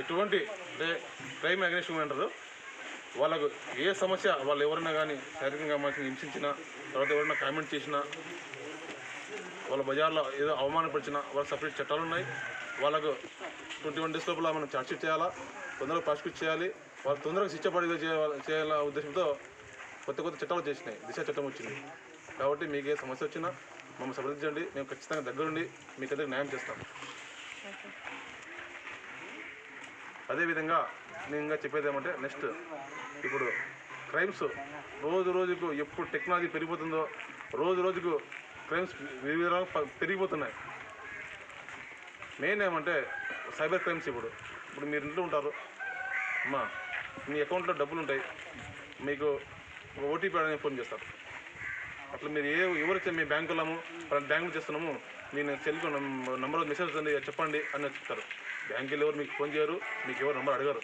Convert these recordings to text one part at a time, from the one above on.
ఎటువంటి అంటే క్రైమ్ అగ్రెస్ట్ అంటారు వాళ్ళకు ఏ సమస్య వాళ్ళు ఎవరైనా కానీ శారీరకంగా మనకి హింసించినా తర్వాత ఎవరైనా కామెంట్ చేసినా వాళ్ళ బజార్లో ఏదో అవమానపరిచినా వాళ్ళ సపరేట్ చట్టాలు ఉన్నాయి. వాళ్ళకు ట్వంటీ వన్ డేస్ లోపల మనం చార్జ్షీట్ చేయాలా? తొందరగా ప్రాసిక్యూట్ చేయాలి. వాళ్ళు తొందరగా శిక్ష పడేలా చేయాలి చేయాల ఉద్దేశంతో కొత్త కొత్త చట్టాలు చేసినాయి. దిశ చట్టం వచ్చింది. కాబట్టి మీకు ఏ సమస్య వచ్చినా మమ్మల్ని సంప్రదించండి. మేము ఖచ్చితంగా దగ్గరుండి మీకు అందరికి న్యాయం చేస్తాం. అదేవిధంగా నేను ఇంకా చెప్పేది ఏమంటే నెక్స్ట్ ఇప్పుడు క్రైమ్స్ రోజు రోజుకు ఎప్పుడు టెక్నాలజీ పెరిగిపోతుందో రోజు రోజుకు క్రైమ్స్ వివిధ పెరిగిపోతున్నాయి. మెయిన్ ఏమంటే సైబర్ క్రైమ్స్ ఇప్పుడు. ఇప్పుడు మీరు ఇంట్లో ఉంటారు. అమ్మా మీ అకౌంట్లో డబ్బులు ఉంటాయి. మీకు ఓటీపీ అనే ఫోన్ చేస్తారు. అట్లా మీరు ఏ ఎవరైతే మీ బ్యాంక్ వెళ్ళాము బ్యాంకులో చేస్తున్నాము మీ సెల్ఫోన్ నెంబర్ మెసేజ్ వస్తుంది చెప్పండి అని చెప్తారు. బ్యాంక్ వెళ్ళి ఎవరు మీకు ఫోన్ చేయరు మీకు ఎవరు నెంబర్ అడగరు.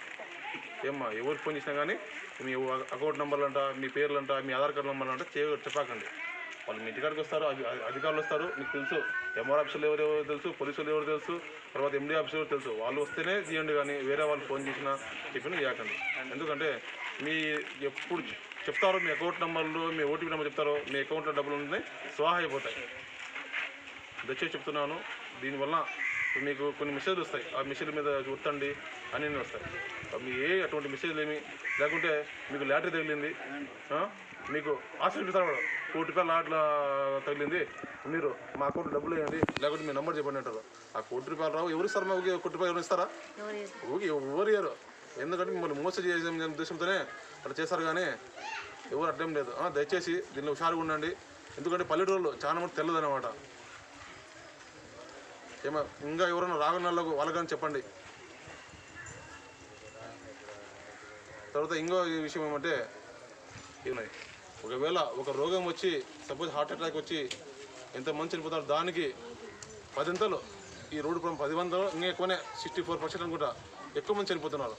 ఏమ్మా ఎవరు ఫోన్ చేసినా కానీ మీ అకౌంట్ నెంబర్లు అంట మీ పేర్లు అంట మీ ఆధార్ కార్డు నెంబర్లు అంట చేయ చెప్పకండి. వాళ్ళు మీ ఇంటికాడికి వస్తారు అధికారులు వస్తారు మీకు తెలుసు. ఎంఆర్ ఆఫీసులు ఎవరెవరు తెలుసు పోలీసులు ఎవరు తెలుసు తర్వాత ఎండి ఆఫీసులు ఎవరు తెలుసు. వాళ్ళు వస్తేనే తీయండి కానీ వేరే వాళ్ళు ఫోన్ చేసినా చెప్పిన చేయకండి. ఎందుకంటే మీ ఎప్పుడు చెప్తారో మీ అకౌంట్ నెంబర్లు మీ ఓటీపీ నెంబర్ చెప్తారో మీ అకౌంట్లో డబ్బులు ఉన్నాయి స్వాహా అయిపోతాయి. దయచేసి చెప్తున్నాను దీనివల్ల మీకు కొన్ని మెసేజ్లు వస్తాయి. ఆ మెసేజ్ల మీద గుర్తండి అని వస్తాయి మీ ఏ అటువంటి మెసేజ్లు ఏమి లేకుంటే మీకు లాటరీ తగిలింది? మీకు ఆశ చూపిస్తారు వాడు కోటి రూపాయలు ఆటల తగిలింది మీరు మా అకౌంట్ డబ్బులు వేయండి లేకుంటే మీ నెంబర్ చెప్పండి అంటారు. ఆ కోటి రూపాయలు రావు ఎవరు ఇస్తారు మా కోటి రూపాయలు ఎవరు ఇస్తారా? ఎవరు ఇయ్యరు. ఎందుకంటే మిమ్మల్ని మోసం చేసే ఉద్దేశంతోనే అట్లా చేస్తారు కానీ ఎవరు అడ్డం లేదు. దయచేసి దీనిలో హుషారుగా ఉండండి. ఎందుకంటే పల్లెటూరులో చాలా మంది తెల్లదు అనమాట ఏమో ఇంకా ఎవరైనా రాగనాళ్ళకు వాళ్ళకని చెప్పండి. తర్వాత ఇంకో ఈ విషయం ఏమంటే ఏమన్నాయి ఒకవేళ ఒక రోగం వచ్చి సపోజ్ హార్ట్ అటాక్ వచ్చి ఎంత మంచి చనిపోతారు దానికి పదింతలు ఈ రోడ్డు ప్రమాదం పది వందలు ఇంకా ఎక్కువనే సిక్స్టీ ఫోర్ పర్సెంట్ అనుకుంటా ఎక్కువ మంది చనిపోతున్నారు.